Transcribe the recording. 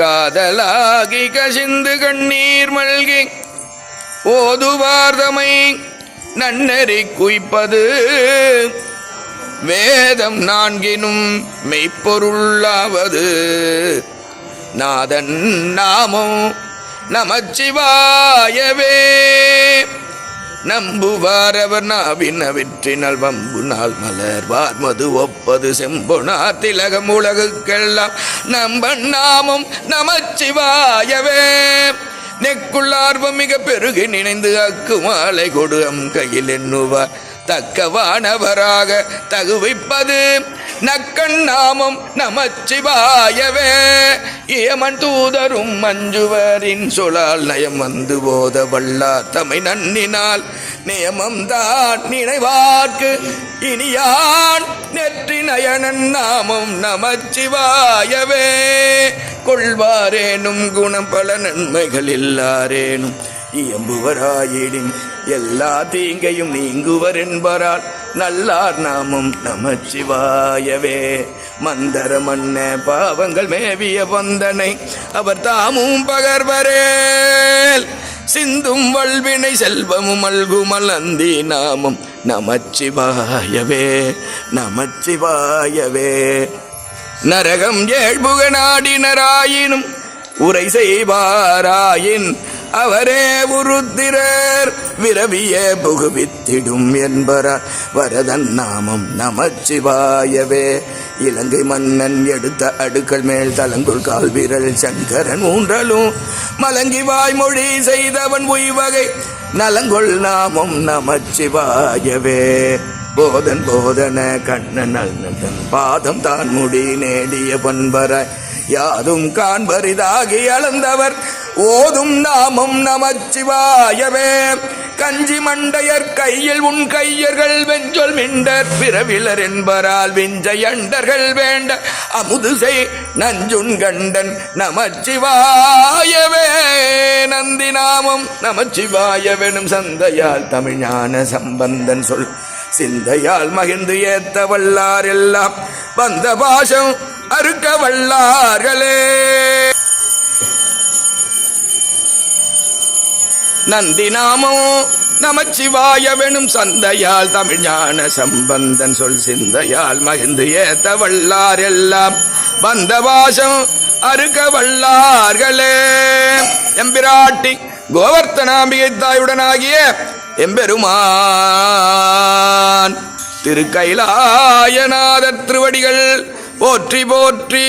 காதலாகி கசிந்து கண்ணீர் மல்கி ஓதுவார்தமை நன்னறி குய்ப்பது. வேதம் நான்கினும் மெய்ப்பொருளாவது. நாதன் நாமோ நமச்சிவாயவே. நம்புவாரவர் நாவின் வெற்றினால் வம்பு நாள் மலர்வார் மது ஒப்பது செம்பொனார் திலகம் உலகுக்கெல்லாம். நம்பன் நாமும் நமச்சிவாயவே. நெக்குள்ளார்வம் மிக பெருகி நினைந்து அக்கு மாலை கொடு அம் கையில் எண்ணுவார். தக்கவானவராக தகுவிப்பது. நக்கண் நாமம் நமச்சிவாயவே. ஏமன் தூதரும் மஞ்சுவரின் சொலால் நயம் வந்து போத வல்லா தமை நன்னினால். நியமம் தான் நினைவார்க்கு இனியான் நெற்றி நயனன் நாமம் நமச்சிவாயவே. கொள்வாரேனும் குணம் பல நன்மைகள் இல்லாரேனும். இயம்புவராயிடின் எல்லா தீங்கையும் நீங்குவர் என்பரால். நல்லார் நாமம் நமச்சிவாயவே. மந்தர மன்ன பாவங்கள் மேவிய பந்தனை அவர் தாமும் பகர்வரேல். சிந்தும் வல்வினை செல்வமும் அல்குமல் அந்தி நாமம் நமச்சிவாயவே நமச்சிவாயவே. நரகம் ஏழ்புக நாடினராயினும் உரை செய்வாராயின் அவரே உருத்திரர் விரவிய புகுவித்திடும் என்பரார். வரதன் நாமம் நமச்சிவாயவே. இலங்கை மன்னன் எடுத்த அடுக்கள் மேல் தலங்குள் கால் விரல் சங்கரன் ஊன்றலும். மலங்கி வாய்மொழி செய்தவன் உய்வகை நலங்கொள் நாமம் நமச்சிவாயவே. போதன் போதன கண்ணன் அண்ணன் பாதம் தான் முடி நேடிய பண்பராய் யாதும் காண்பரிதாகி அளந்தவர். ஓதும் நாமம் நமச்சிவாயவே. கஞ்சி மண்டையர் கையில் உன் கையர்கள் வெஞ்சொல் மிண்டர். பிறவிலர் என்பரால் விஞ்சையண்டர்கள் வேண்ட. அமுது செய் நஞ்சுன் கண்டன் நமச்சிவாயவே. நந்தி நாமம் நமச்சிவாயவெனும் சந்தையால் தமிழான சம்பந்தன் சொல். சிந்தையால் மகிழ்ந்து ஏத்த வல்லார் எல்லாம். வந்த பாஷம் அறுக்க வல்லார்களே நந்தி நாமோ நமச்சிவாயவெனும் சந்தையால் தமிழ்ஞான சம்பந்தன் சொல் சிந்தையால் மகிழ்ந்து ஏத்த வல்லார் எல்லாம். வந்த வாசம் அறுக்க வல்லார்களே எம்பிராட்டி கோவர்த்தனாம்பிகை தாயுடனாகிய எம்பெருமான். திருக்கைலாயநாதர் திருவடிகள் போற்றி போற்றி.